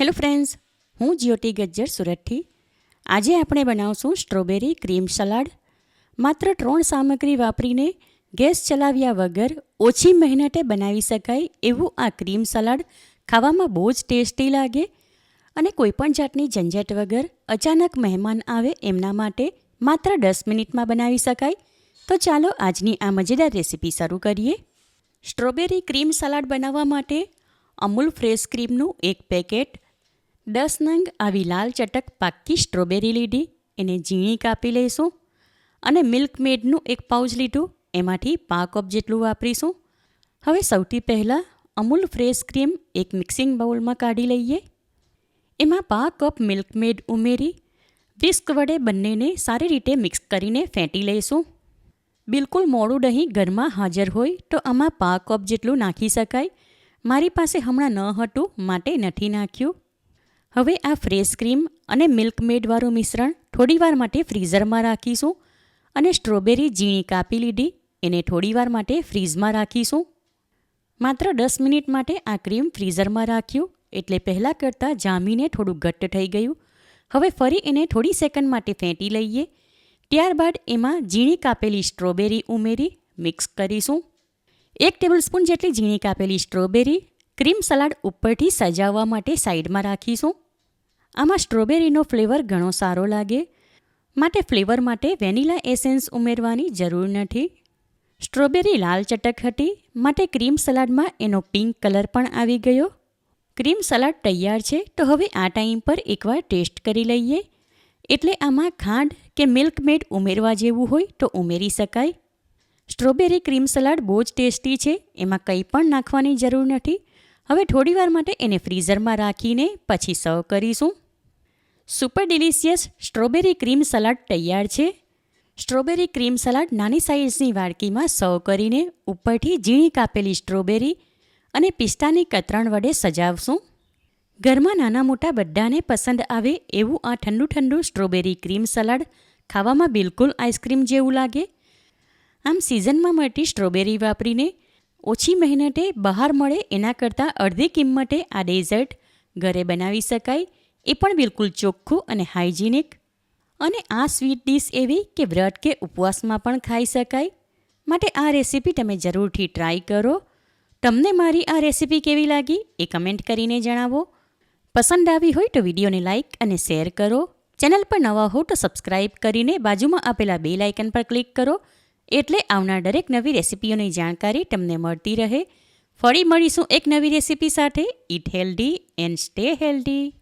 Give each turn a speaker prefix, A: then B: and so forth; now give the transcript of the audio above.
A: Hello friends હું જ્યોતિ ગજ્જર સુરતથી. આજે આપણે બનાવશું સ્ટ્રોબેરી ક્રીમ સલાડ માત્ર ત્રણ સામગ્રી વાપરીને ગેસ ચલાવ્યા વગર ઓછી મહેનતે બનાવી શકાય એવું આ ક્રીમ સલાડ ખાવામાં બહુ જ ટેસ્ટી લાગે અને કોઈપણ જાતની ઝંઝટ વગર અચાનક મહેમાન આવે એમના માટે માત્ર દસ મિનિટમાં બનાવી શકાય. તો ચાલો આજની આ મજેદાર રેસીપી શરૂ કરીએ. સ્ટ્રોબેરી ક્રીમ સલાડ બનાવવા માટે અમૂલ ફ્રેશ ક્રીમનું એક પેકેટ દસ નંગ આવી લાલ ચટક પાક્કી સ્ટ્રોબેરી લીધી, એને ઝીણી કાપી લઈશું અને મિલ્કમેડનું એક પાઉચ લીધું, એમાંથી પા કપ જેટલું વાપરીશું. હવે સૌથી પહેલાં અમૂલ ફ્રેશ ક્રીમ એક મિક્સિંગ બાઉલમાં કાઢી લઈએ. એમાં પા કપ મિલ્કમેડ ઉમેરી, વિસ્ક વડે બંનેને સારી રીતે મિક્સ કરીને ફેંટી લઈશું. બિલકુલ મોડું દહીં ઘરમાં હાજર હોય તો આમાં પા કપ જેટલું નાખી શકાય. મારી પાસે હમણાં ન હતું, માટે નથી નાખ્યું. હવે આ ફ્રેશ ક્રીમ અને મિલ્ક મેડવાળું મિશ્રણ થોડીવાર માટે ફ્રીઝરમાં રાખીશું અને સ્ટ્રોબેરી ઝીણી કાપી લીધી, એને થોડીવાર માટે ફ્રીઝમાં રાખીશું. માત્ર દસ મિનિટ માટે આ ક્રીમ ફ્રીઝરમાં રાખ્યું, એટલે પહેલાં કરતાં જામીને થોડું ઘટ્ટ થઈ ગયું. હવે ફરી એને થોડી સેકન્ડ માટે ફેંટી લઈએ. ત્યારબાદ એમાં ઝીણી કાપેલી સ્ટ્રોબેરી ઉમેરી મિક્સ કરીશું. એક ટેબલસ્પૂન જેટલી ઝીણી કાપેલી સ્ટ્રોબેરી ક્રીમ સલાડ ઉપરથી સજાવવા માટે સાઈડમાં રાખીશું. આમાં સ્ટ્રોબેરીનો ફ્લેવર ઘણો સારો લાગે. માટે ફ્લેવર માટે વેનીલા એસેન્સ ઉમેરવાની જરૂર નથી. સ્ટ્રોબેરી લાલ ચટક હતી, માટે ક્રીમ સલાડમાં એનો પિંક કલર પણ આવી ગયો. ક્રીમ સલાડ તૈયાર છે, તો હવે આ ટાઈમ પર એકવાર ટેસ્ટ કરી લઈએ. એટલે આમાં ખાંડ કે મિલ્કમેડ ઉમેરવા જેવું હોય તો ઉમેરી શકાય. સ્ટ્રોબેરી ક્રીમ સલાડ બહુ જ ટેસ્ટી છે, એમાં કંઈ પણ નાખવાની જરૂર નથી. હવે થોડીવાર માટે એને ફ્રીઝરમાં રાખીને પછી સર્વ કરીશું. Super delicious strawberry cream salad તૈયાર છે. સ્ટ્રોબેરી ક્રીમ સલાડ નાની સાઇઝની વાડકીમાં સર્વ કરીને ઉપરથી ઝીણી કાપેલી સ્ટ્રોબેરી અને પિસ્તાની કતરણ વડે સજાવશું. ઘરમાં નાના મોટા બધાને પસંદ આવે એવું આ ઠંડુ ઠંડુ સ્ટ્રોબેરી ક્રીમ સલાડ ખાવામાં બિલકુલ આઈસ્ક્રીમ જેવું લાગે. આમ સિઝનમાં મળતી સ્ટ્રોબેરી વાપરીને ઓછી મહેનતે બહાર મળે એના કરતાં અડધી કિંમતે આ ડેઝર્ટ ઘરે બનાવી શકાય, એ પણ બિલકુલ ચોખ્ખું અને હાઇજીનિક. અને આ સ્વીટ ડીશ એવી કે વ્રત કે ઉપવાસમાં પણ ખાઈ શકાય. માટે આ રેસીપી તમે જરૂરથી ટ્રાય કરો. તમને મારી આ રેસીપી કેવી લાગી એ કમેન્ટ કરીને જણાવો. પસંદ આવી હોય તો વિડીયોને લાઇક અને શેર કરો. ચેનલ પર નવા હો તો સબસ્ક્રાઇબ કરીને બાજુમાં આપેલા બે લાઇકન પર ક્લિક કરો. એટલે આવનાર દરેક નવી રેસીપીઓની જાણકારી તમને મળતી રહે. ફરી મળીશું એક નવી રેસીપી સાથે. Eat healthy and stay healthy.